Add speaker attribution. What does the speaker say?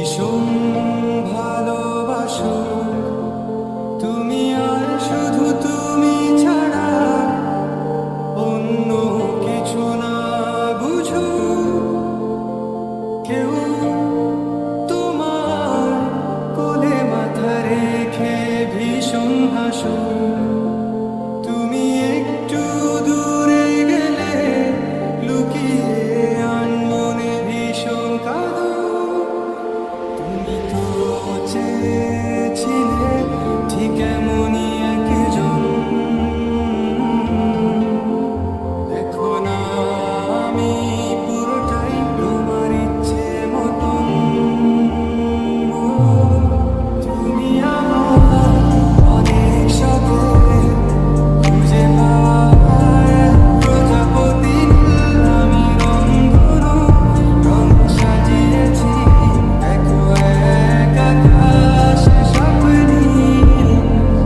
Speaker 1: ভীষণ ভালোবাসো। তুমি আর শুধু তুমি ছাড়া অন্য কিছু না বুঝো। কেউ তোমার কোলে মাথা রেখে ভীষণ হাসো। চেয়েছিলে ঠিক এমন